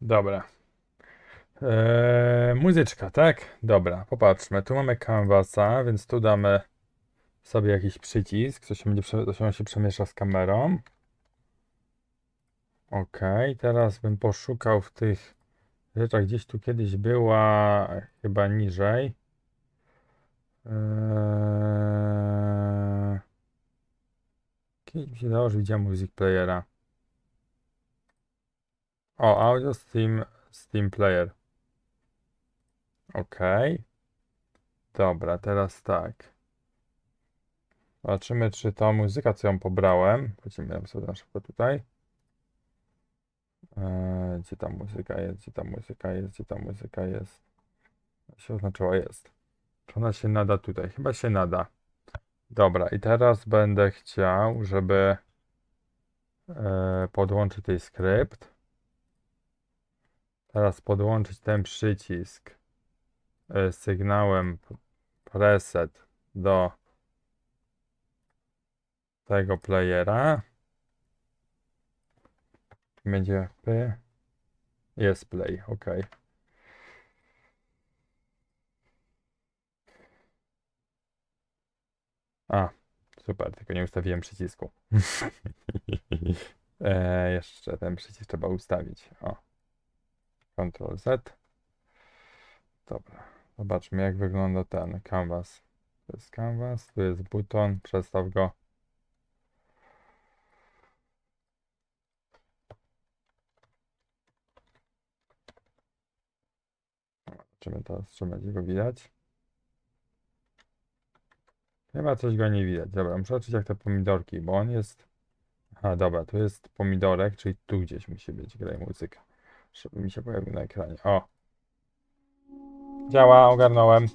Dobra. Eee, muzyczka, tak? Dobra, popatrzmy. Tu mamy canvasa, więc tu damy sobie jakiś przycisk, co się będzie, on się przemiesza z kamerą. Ok, teraz bym poszukał w tych rzeczach, gdzieś tu kiedyś była, chyba niżej. Eee, kiedyś mi się dało, że widziałem music playera. O, audio Steam, Steam Player. Ok. Dobra, teraz tak. Zobaczymy, czy ta muzyka, co ją pobrałem. Weźmiemy sobie na przykład tutaj. Eee, gdzie ta muzyka jest? Gdzie ta muzyka jest? Gdzie ta muzyka jest? Się oznaczyła jest. Czy ona się nada tutaj? Chyba się nada. Dobra, i teraz będę chciał, żeby e, podłączyć tej skrypt. Teraz podłączyć ten przycisk e, sygnałem preset do tego playera. Będzie P. Jest play, ok. A, super, tylko nie ustawiłem przycisku. e, jeszcze ten przycisk trzeba ustawić. O. Ctrl Z. Dobra, zobaczmy jak wygląda ten canvas. To jest canvas, tu jest buton, przestaw go. Zobaczymy teraz, czy będzie go widać. Chyba coś go nie widać. Dobra, muszę zobaczyć jak te pomidorki, bo on jest... Aha, dobra, tu jest pomidorek, czyli tu gdzieś musi być graj muzyka. Mi się pojawił na ekranie. O! Działa, ogarnąłem.